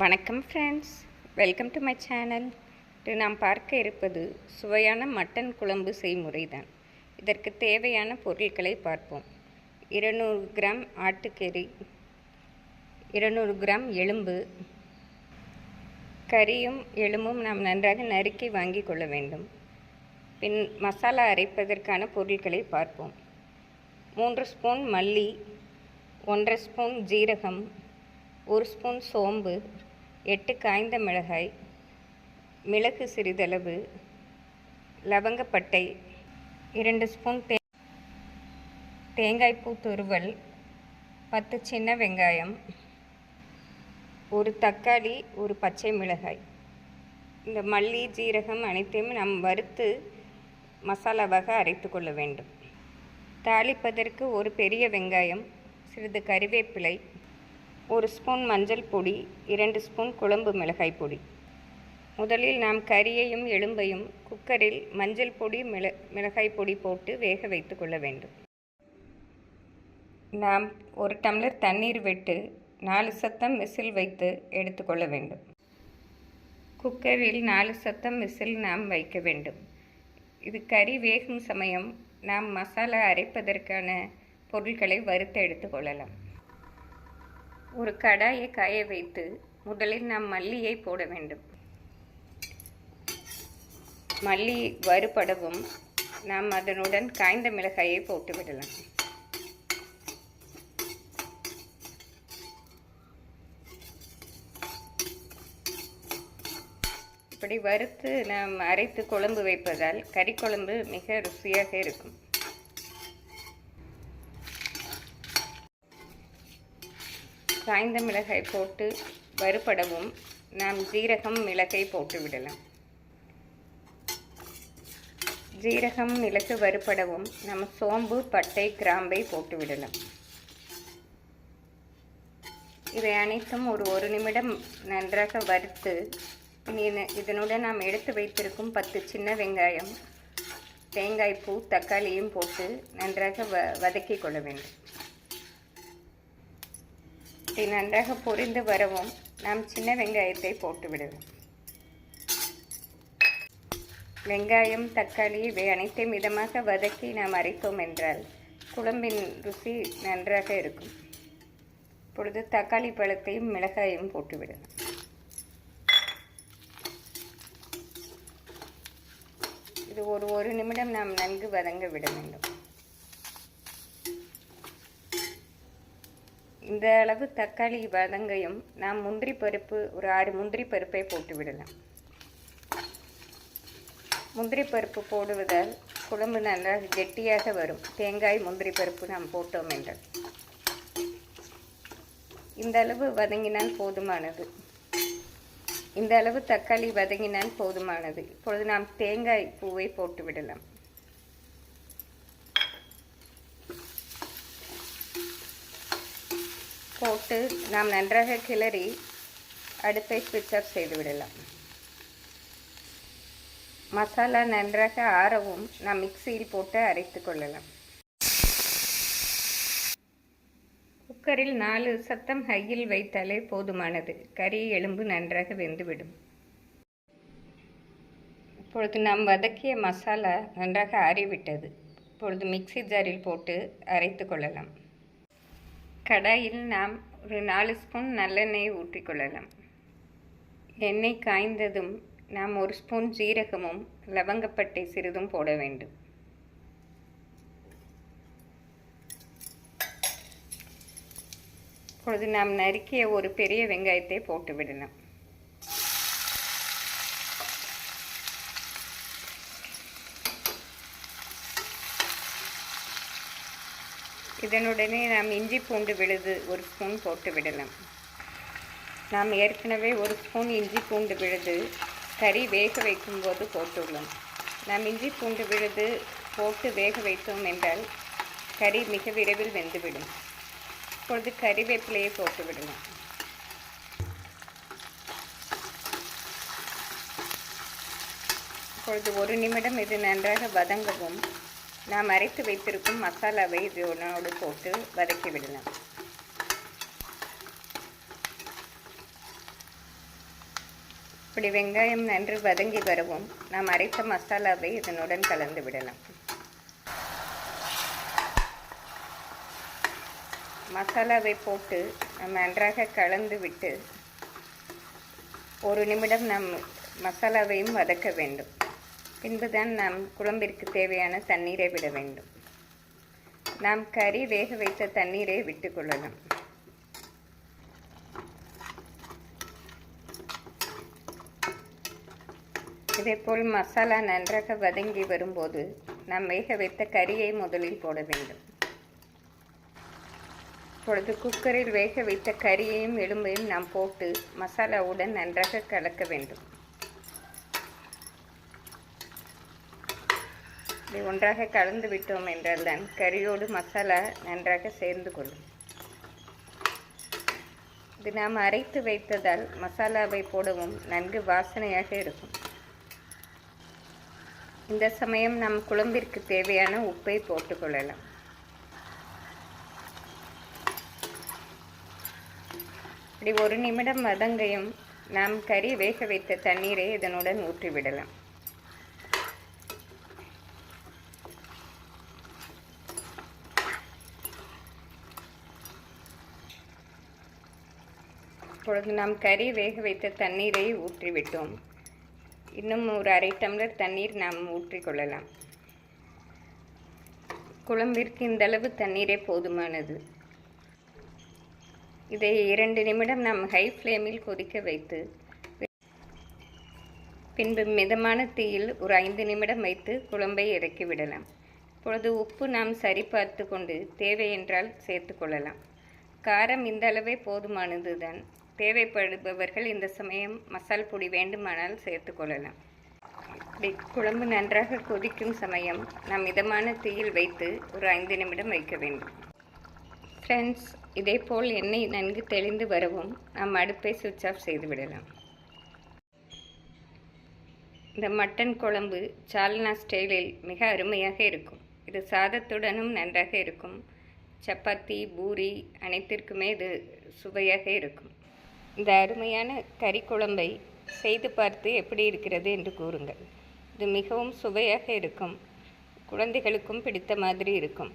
வணக்கம் friends welcome to my channel இன்று நாம் பார்க்க இருப்பது சுவையான மட்டன் குழம்பு செய்முறை தான் இதற்கு தேவையான பொருட்களை பார்ப்போம். இருநூறு கிராம் ஆட்டுக்கறி இருநூறு கிராம் எலும்பு கறியும் எலும்பும் நாம் நன்றாக நறுக்கி வாங்கி கொள்ள வேண்டும். பின் மசாலா அரைப்பதற்கான பொருட்களை பார்ப்போம். மூன்று ஸ்பூன் மல்லி ஒன்றரை ஸ்பூன் ஜீரகம் ஒரு ஸ்பூன் சோம்பு எட்டு காய்ந்த மிளகாய் மிளகு சிறிதளவு லவங்கப்பட்டை இரண்டு ஸ்பூன் தே தேங்காய்ப்பூ துருவல் பத்து சின்ன வெங்காயம் ஒரு தக்காளி ஒரு பச்சை மிளகாய். இந்த மல்லி ஜீரகம் அனைத்தையும் நாம் வறுத்து மசாலாவாக அரைத்து கொள்ள வேண்டும். தாளிப்பதற்கு ஒரு பெரிய வெங்காயம் சிறிது கறிவேப்பிலை ஒரு ஸ்பூன் மஞ்சள் பொடி இரண்டு ஸ்பூன் குழம்பு மிளகாய் பொடி. முதலில் நாம் கறியையும் எலும்பையும் குக்கரில் மஞ்சள் பொடி மிள மிளகாய் பொடி போட்டு வேக வைத்து கொள்ள வேண்டும். நாம் ஒரு டம்ளர் தண்ணீர் விட்டு நாலு சத்தம் விசில் வைத்து எடுத்துக்கொள்ள வேண்டும். குக்கரில் நாலு சத்தம் விசில் நாம் வைக்க வேண்டும். இது கறி வேகும் சமயம் நாம் மசாலா அரைப்பதற்கான பொருட்களை வறுத்து எடுத்துக்கொள்ளலாம் ஒரு கடாயை காய வைத்து முதலில் நாம் மல்லியை போட வேண்டும். மல்லி வறுபடவும் நாம் அதனுடன் காய்ந்த மிளகாயை போட்டு விடலாம். இப்படி வறுத்து நாம் அரைத்து குழம்பு வைப்பதால் கறி குழம்பு மிக ருசியாக இருக்கும். காய்ந்த மிளகாய் போட்டு வறுபடவும் நாம் ஜீரகம் மிளகை போட்டு விடலாம். ஜீரகம் மிளகு வறுபடவும் நம்ம சோம்பு பட்டை கிராம்பை போட்டு விடலாம். இவை அனைத்தும் ஒரு ஒரு நிமிடம் நன்றாக வறுத்து இதனுடன் நாம் எடுத்து வைத்திருக்கும் பத்து சின்ன வெங்காயம் தேங்காய் பூ தக்காளியும் போட்டு நன்றாக வ வதக்கி கொள்ள வேண்டும். இப்படி நன்றாக பொரிந்து வரவும் நாம் சின்ன வெங்காயத்தை போட்டு விடுவோம் வெங்காயம் தக்காளி இவை அனைத்தையும் மிதமாக வதக்கி நாம் அரைத்தோம் என்றால் குழம்பின் ருசி நன்றாக இருக்கும். இப்பொழுது தக்காளி பழத்தையும் மிளகாயும் போட்டுவிடும் இது ஒரு ஒரு நிமிடம் நாம் நன்கு வதங்க விட வேண்டும். இந்த அளவு தக்காளி வதங்கையும் நாம் முந்திரி பருப்பு ஒரு ஆறு முந்திரி பருப்பை போட்டு விடலாம். முந்திரி பருப்பு போடுவதால் குழம்பு நல்லா கெட்டியாக வரும். தேங்காய் முந்திரி பருப்பு நாம் போட்டோம் என்றால். இந்த அளவு வதங்கினால் போதுமானது. இந்த அளவு தக்காளி வதங்கினால் போதுமானது. இப்பொழுது நாம் தேங்காய் பூவை போட்டு விடலாம். போட்டு நாம் நன்றாக கிளறி அடுப்பை ஸ்விட்ச் ஆஃப் செய்து விடலாம். மசாலா நன்றாக ஆறவும் நாம் மிக்சியில் போட்டு அரைத்து கொள்ளலாம். குக்கரில் நாலு சத்தம் ஹையில் வைத்தாலே போதுமானது. கறி எலும்பு நன்றாக வெந்துவிடும். இப்பொழுது நாம் வதக்கிய மசாலா நன்றாக ஆறிவிட்டது. இப்பொழுது மிக்சி ஜாரில் போட்டு அரைத்து கொள்ளலாம். கடாயில் நாம் ஒரு நாலு ஸ்பூன் நல்லெண்ணெய் ஊற்றிக்கொள்ளலாம். எண்ணெய் காய்ந்ததும் நாம் ஒரு ஸ்பூன் ஜீரகமும் லவங்கப்பட்டை சிறிதும் போட வேண்டும். இப்பொழுது நாம் நறுக்கிய ஒரு பெரிய வெங்காயத்தை போட்டு விடலாம். இதனுடனே நாம் இஞ்சி பூண்டு விழுது ஒரு ஸ்பூன் போட்டு விடலாம். நாம் ஏற்கனவே ஒரு ஸ்பூன் இஞ்சி பூண்டு விழுது கறி வேக வைக்கும்போது போட்டுள்ளோம். நாம் இஞ்சி பூண்டு விழுது போட்டு வேக வைத்தோம் என்றால் கறி மிக விரைவில் வெந்துவிடும். இப்பொழுது கறிவேப்பிலையை போட்டு விடலாம். இப்பொழுது ஒரு நிமிடம் இது நன்றாக வதங்கவும் நாம் அரைத்து வைத்திருக்கும் மசாலாவை இதனோடு போட்டு வதக்கி விடலாம். இப்படி வெங்காயம் நன்று வதங்கி வரவும் நாம் அரைத்த மசாலாவை இதனுடன் கலந்து விடலாம். மசாலாவை போட்டு நம்ம நன்றாக கலந்து விட்டு ஒரு நிமிடம் நாம் மசாலாவையும் வதக்க வேண்டும். பின்புதான் நாம் குழம்பிற்கு தேவையான தண்ணீரை விட வேண்டும். நாம் கறி வேக வைத்த தண்ணீரை விட்டுக்கொள்ளலாம் இதேபோல் மசாலா நன்றாக வதங்கி வரும்போது நாம் வேக வைத்த கறியை முதலில் போட வேண்டும். இப்பொழுது குக்கரில் வேக வைத்த கறியையும் எலும்பையும் நாம் போட்டு மசாலாவுடன் நன்றாக கலக்க வேண்டும். இதை ஒன்றாக கலந்து விட்டோம் என்றால் தான் கறியோடு மசாலா நன்றாக சேர்ந்து கொள்ளும். இது நாம் அரைத்து வைத்ததால் மசாலாவை போடவும் நன்கு வாசனையாக இருக்கும். இந்த சமயம் நம் குழம்பிற்கு தேவையான உப்பை போட்டுக்கொள்ளலாம் இப்படி ஒரு நிமிடம் வதங்கையும் நாம் கறி வேக வைத்த தண்ணீரை இதனுடன் ஊற்றிவிடலாம். இப்பொழுது நாம் கறி வேக வைத்த தண்ணீரை ஊற்றிவிட்டோம். இன்னும் ஒரு அரை டம்ளர் தண்ணீர் நாம் ஊற்றிக்கொள்ளலாம். குழம்பிற்கு இந்தளவு தண்ணீரே போதுமானது. இதை இரண்டு நிமிடம் நாம் ஹை ஃப்ளேமில் கொதிக்க வைத்து பின்பு மிதமான தீயில் ஒரு ஐந்து நிமிடம் வைத்து குழம்பை இறக்கி விடலாம். இப்பொழுது உப்பு நாம் சரி பார்த்து கொண்டு தேவை என்றால் சேர்த்து கொள்ளலாம். காரம் இந்த அளவே போதுமானது தான் தேவைப்படுபவர்கள் இந்த சமயம் மசால் பொடி வேண்டுமானால் சேர்த்து கொள்ளலாம். குழம்பு நன்றாக கொதிக்கும் சமயம் நாம் மிதமான தீயில் வைத்து ஒரு ஐந்து நிமிடம் வைக்க வேண்டும். ஃப்ரெண்ட்ஸ் இதேபோல் எண்ணெய் நன்கு தெளிந்து வரவும் நாம் அடுப்பை சுவிட்ச் ஆஃப் செய்து விடலாம். இந்த மட்டன் குழம்பு சால்னா ஸ்டைலில் மிக அருமையாக இருக்கும். இது சாதத்துடனும் நன்றாக இருக்கும். சப்பாத்தி பூரி அனைத்திற்குமே இது சுவையாக இருக்கும். இந்த அருமையான கறி குழம்பை செய்து பார்த்து எப்படி இருக்கிறது என்று கூறுங்கள். இது மிகவும் சுவையாக இருக்கும். குழந்தைகளுக்கும் பிடித்த மாதிரி இருக்கும்.